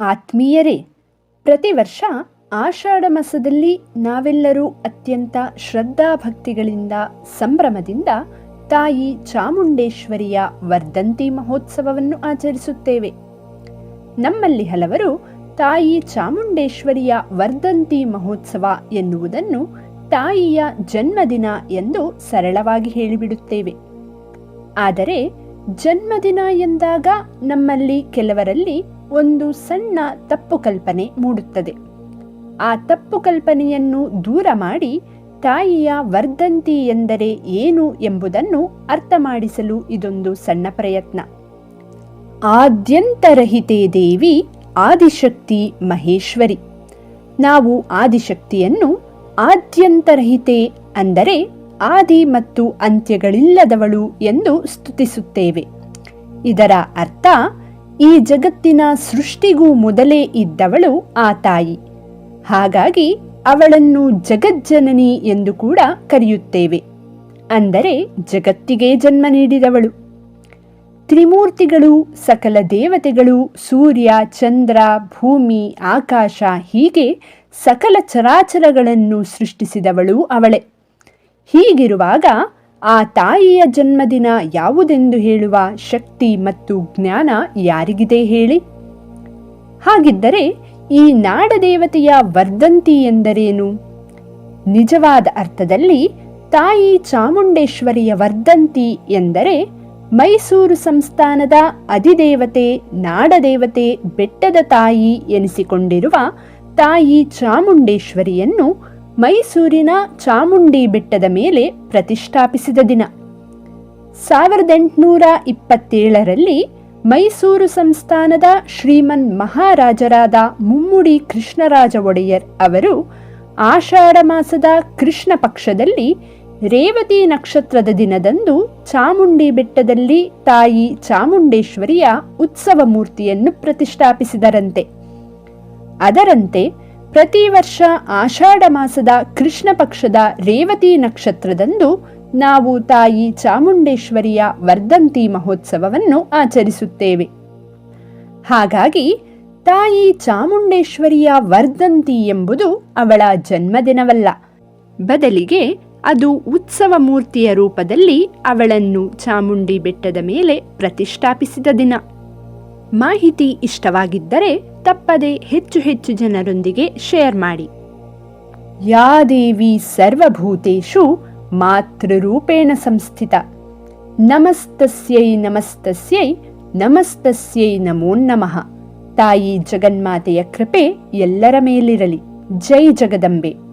ಆತ್ಮೀಯರೇ, ಪ್ರತಿ ವರ್ಷ ಆಷಾಢ ಮಾಸದಲ್ಲಿ ನಾವೆಲ್ಲರೂ ಅತ್ಯಂತ ಶ್ರದ್ಧಾಭಕ್ತಿಗಳಿಂದ ಸಂಭ್ರಮದಿಂದ ತಾಯಿ ಚಾಮುಂಡೇಶ್ವರಿಯ ವರ್ಧಂತಿ ಮಹೋತ್ಸವವನ್ನು ಆಚರಿಸುತ್ತೇವೆ. ನಮ್ಮಲ್ಲಿ ಹಲವರು ತಾಯಿ ಚಾಮುಂಡೇಶ್ವರಿಯ ವರ್ಧಂತಿ ಮಹೋತ್ಸವ ಎನ್ನುವುದನ್ನು ತಾಯಿಯ ಜನ್ಮದಿನ ಎಂದು ಸರಳವಾಗಿ ಹೇಳಿಬಿಡುತ್ತೇವೆ. ಆದರೆ ಜನ್ಮದಿನ ಎಂದಾಗ ನಮ್ಮಲ್ಲಿ ಕೆಲವರಲ್ಲಿ ಒಂದು ಸಣ್ಣ ತಪ್ಪು ಕಲ್ಪನೆ ಮೂಡುತ್ತದೆ. ಆ ತಪ್ಪು ಕಲ್ಪನೆಯನ್ನು ದೂರ ಮಾಡಿ ತಾಯಿಯ ವರ್ಧಂತಿ ಎಂದರೆ ಏನು ಎಂಬುದನ್ನು ಅರ್ಥ ಮಾಡಿಸಲು ಇದೊಂದು ಸಣ್ಣ ಪ್ರಯತ್ನ. ಆದ್ಯಂತರಹಿತೆ ದೇವಿ ಆದಿಶಕ್ತಿ ಮಹೇಶ್ವರಿ. ನಾವು ಆದಿಶಕ್ತಿಯನ್ನು ಆದ್ಯಂತರಹಿತೆ ಅಂದರೆ ಆದಿ ಮತ್ತು ಅಂತ್ಯಗಳಿಲ್ಲದವಳು ಎಂದು ಸ್ತುತಿಸುತ್ತೇವೆ. ಇದರ ಅರ್ಥ ಈ ಜಗತ್ತಿನ ಸೃಷ್ಟಿಗೂ ಮೊದಲೇ ಇದ್ದವಳು ಆ ತಾಯಿ. ಹಾಗಾಗಿ ಅವಳನ್ನು ಜಗಜ್ಜನನಿ ಎಂದು ಕೂಡ ಕರೆಯುತ್ತೇವೆ. ಅಂದರೆ ಜಗತ್ತಿಗೆ ಜನ್ಮ ನೀಡಿದವಳು. ತ್ರಿಮೂರ್ತಿಗಳು, ಸಕಲ ದೇವತೆಗಳು, ಸೂರ್ಯ, ಚಂದ್ರ, ಭೂಮಿ, ಆಕಾಶ ಹೀಗೆ ಸಕಲ ಚರಾಚರಗಳನ್ನು ಸೃಷ್ಟಿಸಿದವಳು ಅವಳೆ. ಹೀಗಿರುವಾಗ ಆ ತಾಯಿಯ ಜನ್ಮದಿನ ಯಾವುದೆಂದು ಹೇಳುವ ಶಕ್ತಿ ಮತ್ತು ಜ್ಞಾನ ಯಾರಿಗಿದೆ ಹೇಳಿ? ಹಾಗಿದ್ದರೆ ಈ ನಾಡದೇವತೆಯ ವರ್ಧಂತಿ ಎಂದರೇನು? ನಿಜವಾದ ಅರ್ಥದಲ್ಲಿ ತಾಯಿ ಚಾಮುಂಡೇಶ್ವರಿಯ ವರ್ಧಂತಿ ಎಂದರೆ ಮೈಸೂರು ಸಂಸ್ಥಾನದ ಅಧಿದೇವತೆ, ನಾಡದೇವತೆ, ಬೆಟ್ಟದ ತಾಯಿ ಎನಿಸಿಕೊಂಡಿರುವ ತಾಯಿ ಚಾಮುಂಡೇಶ್ವರಿಯನ್ನು ಮೈಸೂರಿನ ಚಾಮುಂಡಿ ಬೆಟ್ಟದ ಮೇಲೆ ಪ್ರತಿಷ್ಠಾಪಿಸಿದ ದಿನ. ಸಾವಿರದ ಎಂಟುನೂರ ಇಪ್ಪತ್ತೇಳರಲ್ಲಿ ಮೈಸೂರು ಸಂಸ್ಥಾನದ ಶ್ರೀಮನ್ ಮಹಾರಾಜರಾದ ಮುಮ್ಮುಡಿ ಕೃಷ್ಣರಾಜ ಒಡೆಯರ್ ಅವರು ಆಷಾಢ ಮಾಸದ ಕೃಷ್ಣ ಪಕ್ಷದಲ್ಲಿ ರೇವತಿ ನಕ್ಷತ್ರದ ದಿನದಂದು ಚಾಮುಂಡಿ ಬೆಟ್ಟದಲ್ಲಿ ತಾಯಿ ಚಾಮುಂಡೇಶ್ವರಿಯ ಉತ್ಸವ ಮೂರ್ತಿಯನ್ನು ಪ್ರತಿಷ್ಠಾಪಿಸಿದರಂತೆ. ಅದರಂತೆ ಪ್ರತಿ ವರ್ಷ ಆಷಾಢ ಮಾಸದ ಕೃಷ್ಣ ಪಕ್ಷದ ರೇವತಿ ನಕ್ಷತ್ರದಂದು ನಾವು ತಾಯಿ ಚಾಮುಂಡೇಶ್ವರಿಯ ವರ್ಧಂತಿ ಮಹೋತ್ಸವವನ್ನು ಆಚರಿಸುತ್ತೇವೆ. ಹಾಗಾಗಿ ತಾಯಿ ಚಾಮುಂಡೇಶ್ವರಿಯ ವರ್ಧಂತಿ ಎಂಬುದು ಅವಳ ಜನ್ಮದಿನವಲ್ಲ. ಬದಲಿಗೆ ಅದು ಉತ್ಸವ ಮೂರ್ತಿಯ ರೂಪದಲ್ಲಿ ಅವಳನ್ನು ಚಾಮುಂಡಿ ಬೆಟ್ಟದ ಮೇಲೆ ಪ್ರತಿಷ್ಠಾಪಿಸಿದ ದಿನ. ಮಾಹಿತಿ ಇಷ್ಟವಾಗಿದ್ದರೆ ತಪ್ಪದೆ ಹೆಚ್ಚು ಹೆಚ್ಚು ಜನರೊಂದಿಗೆ ಶೇರ್ ಮಾಡಿ. ಯಾ ದೇವಿ ಸರ್ವಭೂತೇಷು ಮಾತೃರೂಪೇಣ ಸಂಸ್ಥಿತ. ನಮಸ್ತಸ್ಯೈ ನಮಸ್ತಸ್ಯೈ ನಮಸ್ತಸ್ಯೈ ನಮೋ ನಮಃ. ತಾಯಿ ಜಗನ್ಮಾತೆಯ ಕೃಪೆ ಎಲ್ಲರ ಮೇಲಿರಲಿ. ಜೈ ಜಗದಂಬೆ.